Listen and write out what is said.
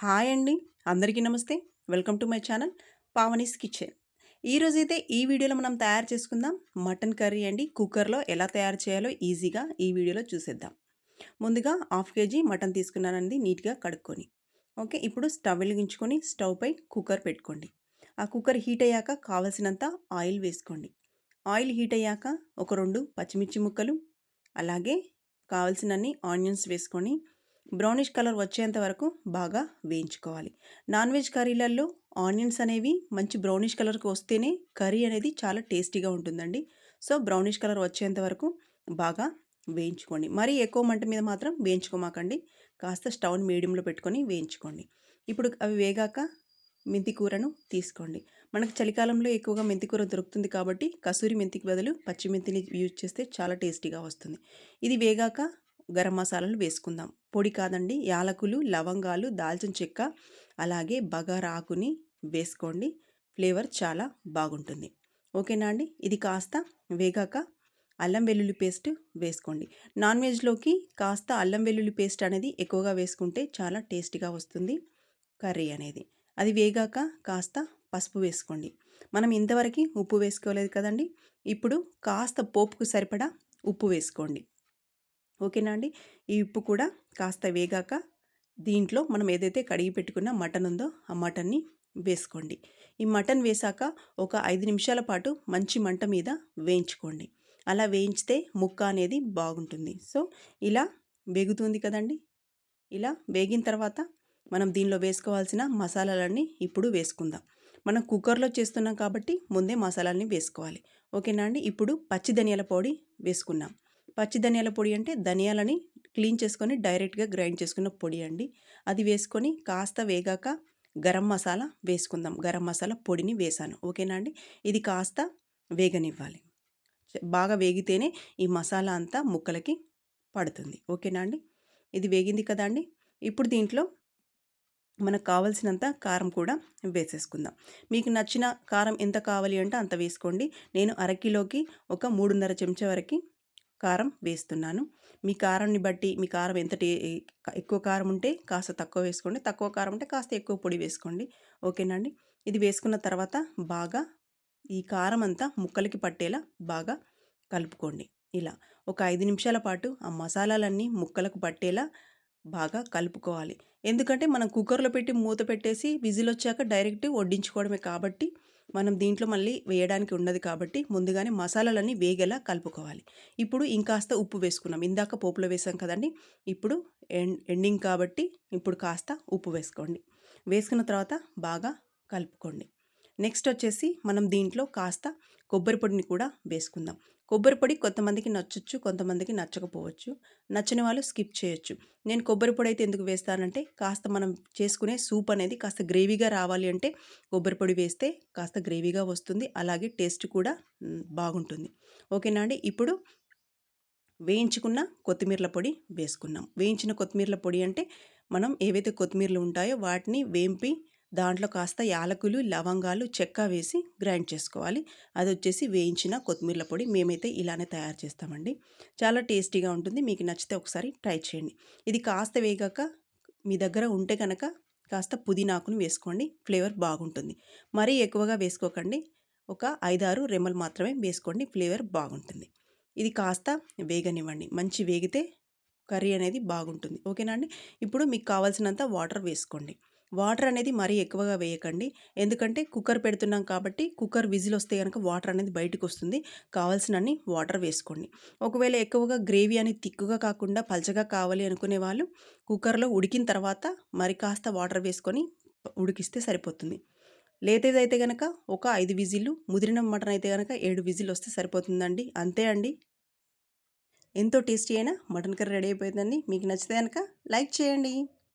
Hi అండి. అందరికీ నమస్తే. Welcome to my channel Pavani's kitchen. ఈరోజైతే ఈ వీడియోలో మనం తయారు చేసుకుందాం మటన్ కర్రీ అండి. కుక్కర్లో ఎలా తయారు చేయాలో ఈజీగా ఈ వీడియోలో చూసేద్దాం. ముందుగా హాఫ్ కేజీ మటన్ తీసుకున్నానండి నీట్గా కడుక్కొని. ఓకే ఇప్పుడు స్టవ్ వెలిగించుకొని స్టవ్ పై కుక్కర్ పెట్టుకోండి. ఆ కుక్కర్ హీట్ అయ్యాక కావలసినంత ఆయిల్ వేసుకోండి. ఆయిల్ హీట్ అయ్యాక ఒక రెండు పచ్చిమిర్చి ముక్కలు అలాగే కావలసినన్ని ఆనియన్స్ వేసుకొని బ్రౌనిష్ కలర్ వచ్చేంత వరకు బాగా వేయించుకోవాలి. నాన్ వెజ్ కర్రీలలో ఆనియన్స్ అనేవి మంచి బ్రౌనిష్ కలర్కి వస్తేనే కర్రీ అనేది చాలా టేస్టీగా ఉంటుందండి. సో బ్రౌనిష్ కలర్ వచ్చేంత వరకు బాగా వేయించుకోండి. మరీ ఎక్కువ మంట మీద మాత్రం వేయించుకోమాకండి. కాస్త స్టవ్ని మీడియంలో పెట్టుకొని వేయించుకోండి. ఇప్పుడు అవి వేగాక మెంతి కూరను తీసుకోండి. మనకు చలికాలంలో ఎక్కువగా మెంతి కూర దొరుకుతుంది కాబట్టి కసూరి మెంతికి బదులు పచ్చిమెంతిని యూజ్ చేస్తే చాలా టేస్టీగా వస్తుంది. ఇది వేగాక గరం మసాలాలు వేసుకుందాం. పొడి కాదండి యాలకులు లవంగాలు దాల్చిన చెక్క అలాగే బగారా ఆకుని వేసుకోండి. ఫ్లేవర్ చాలా బాగుంటుంది. ఓకేనా అండి? ఇది కాస్త వేగాక అల్లం వెల్లుల్లి పేస్ట్ వేసుకోండి. నాన్ వెజ్లోకి కాస్త అల్లం వెల్లుల్లి పేస్ట్ అనేది ఎక్కువగా వేసుకుంటే చాలా టేస్టీగా వస్తుంది కర్రీ అనేది. అది వేగాక కాస్త పసుపు వేసుకోండి. మనం ఇంతవరకు ఉప్పు వేసుకోలేదు కదండి? ఇప్పుడు కాస్త పోపుకు సరిపడా ఉప్పు వేసుకోండి. ఓకేనా అండి? ఈ ఉప్పు కూడా కాస్త వేగాక దీంట్లో మనం ఏదైతే కడిగి పెట్టుకున్న మటన్ ఉందో ఆ మటన్ని వేసుకోండి. ఈ మటన్ వేసాక ఒక ఐదు నిమిషాల పాటు మంచి మంట మీద వేయించుకోండి. అలా వేయించితే ముక్క అనేది బాగుంటుంది. సో ఇలా వేగుతుంది కదండి? ఇలా వేగిన తర్వాత మనం దీనిలో వేసుకోవాల్సిన మసాలాలన్నీ ఇప్పుడు వేసుకుందాం. మనం కుక్కర్లో చేస్తున్నాం కాబట్టి ముందే మసాలాలని వేసుకోవాలి. ఓకేనా అండి? ఇప్పుడు పచ్చి ధనియాల పొడి వేసుకున్నాం. పచ్చి ధనియాల పొడి అంటే ధనియాలని క్లీన్ చేసుకొని డైరెక్ట్గా గ్రైండ్ చేసుకున్న పొడి అండి. అది వేసుకొని కాస్త వేగాక గరం మసాలా వేసుకుందాం. గరం మసాలా పొడిని వేసాను. ఓకేనా అండి? ఇది కాస్త వేగనివ్వాలి. బాగా వేగితేనే ఈ మసాలా అంతా ముక్కలకి పడుతుంది. ఓకేనా అండి? ఇది వేగింది కదా అండి? ఇప్పుడు దీంట్లో మనకు కావలసినంత కారం కూడా వేసేసుకుందాం. మీకు నచ్చిన కారం ఎంత కావాలి అంటే అంత వేసుకోండి. నేను అరకిలోకి ఒక మూడున్నర చెంచా వరకు కారం వేస్తున్నాను. మీ కారాన్ని బట్టి మీ కారం ఎంత ఎక్కువ కారం ఉంటే కాస్త తక్కువ వేసుకోండి. తక్కువ కారం ఉంటే కాస్త ఎక్కువ పొడి వేసుకోండి. ఓకేనండి ఇది వేసుకున్న తర్వాత బాగా ఈ కారం అంతా ముక్కలకి పట్టేలా బాగా కలుపుకోండి. ఇలా ఒక ఐదు నిమిషాల పాటు ఆ మసాలాలన్నీ ముక్కలకు పట్టేలా బాగా కలుపుకోవాలి. ఎందుకంటే మనం కుక్కర్లో పెట్టి మూత పెట్టేసి విజిల్ వచ్చాక డైరెక్ట్ వడ్డించుకోవడమే కాబట్టి మనం దీంట్లో మళ్ళీ వేయడానికి ఉండదు కాబట్టి ముందుగానే మసాలాలన్నీ వేగేలా కలుపుకోవాలి. ఇప్పుడు ఇంకాస్త ఉప్పు వేసుకున్నాం. ఇందాక పోపులో వేసాం కదండి. ఇప్పుడు ఎండింగ్ కాబట్టి ఇప్పుడు కాస్త ఉప్పు వేసుకోండి. వేసుకున్న తర్వాత బాగా కలుపుకోండి. నెక్స్ట్ వచ్చేసి మనం దీంట్లో కాస్త కొబ్బరి పొడిని కూడా వేసుకుందాం. కొబ్బరి పొడి కొంతమందికి నచ్చొచ్చు కొంతమందికి నచ్చకపోవచ్చు. నచ్చని వాళ్ళు స్కిప్ చేయొచ్చు. నేను కొబ్బరి పొడి అయితే ఎందుకు వేస్తానంటే కాస్త మనం చేసుకునే సూప్ అనేది కాస్త గ్రేవీగా రావాలి అంటే కొబ్బరి పొడి వేస్తే కాస్త గ్రేవీగా వస్తుంది. అలాగే టేస్ట్ కూడా బాగుంటుంది. ఓకేనా అండి? ఇప్పుడు వేయించుకున్న కొత్తిమీరల పొడి వేసుకున్నాం. వేయించిన కొత్తిమీరల పొడి అంటే మనం ఏవైతే కొత్తిమీరలు ఉంటాయో వాటిని వేంపి దాంట్లో కాస్త యాలకులు లవంగాలు చెక్క వేసి గ్రైండ్ చేసుకోవాలి. అది వచ్చేసి వేయించిన కొత్తిమీర పొడి మేమైతే ఇలానే తయారు చేస్తామండి. చాలా టేస్టీగా ఉంటుంది. మీకు నచ్చితే ఒకసారి ట్రై చేయండి. ఇది కాస్త వేగాక మీ దగ్గర ఉంటే కనుక కాస్త పుదీనాకును వేసుకోండి. ఫ్లేవర్ బాగుంటుంది. మరీ ఎక్కువగా వేసుకోకండి. ఒక ఐదారు రెమ్మలు మాత్రమే వేసుకోండి. ఫ్లేవర్ బాగుంటుంది. ఇది కాస్త వేగనివ్వండి. మంచి వేగితే కర్రీ అనేది బాగుంటుంది. ఓకేనా అండి? ఇప్పుడు మీకు కావాల్సినంత వాటర్ వేసుకోండి. వాటర్ అనేది మరీ ఎక్కువగా వేయకండి. ఎందుకంటే కుక్కర్ పెడుతున్నాం కాబట్టి కుక్కర్ విజిల్ వస్తే కనుక వాటర్ అనేది బయటకు వస్తుంది కావాల్సినన్ని వాటర్ వేసుకోండి. ఒకవేళ ఎక్కువగా గ్రేవీ అనేది తిక్కుగా కాకుండా పలచగా కావాలి అనుకునే వాళ్ళు కుక్కర్లో ఉడికిన తర్వాత మరి కాస్త వాటర్ వేసుకొని ఉడికిస్తే సరిపోతుంది. లేతేదైతే కనుక ఒక ఐదు విజిల్లు ముదిరిన మటన్ అయితే కనుక ఏడు విజిల్ వస్తే సరిపోతుందండి. అంతే అండి. ఎంతో టేస్టీ అయినా మటన్ కర్రీ రెడీ అయిపోయిందండి. మీకు నచ్చితే కనుక లైక్ చేయండి.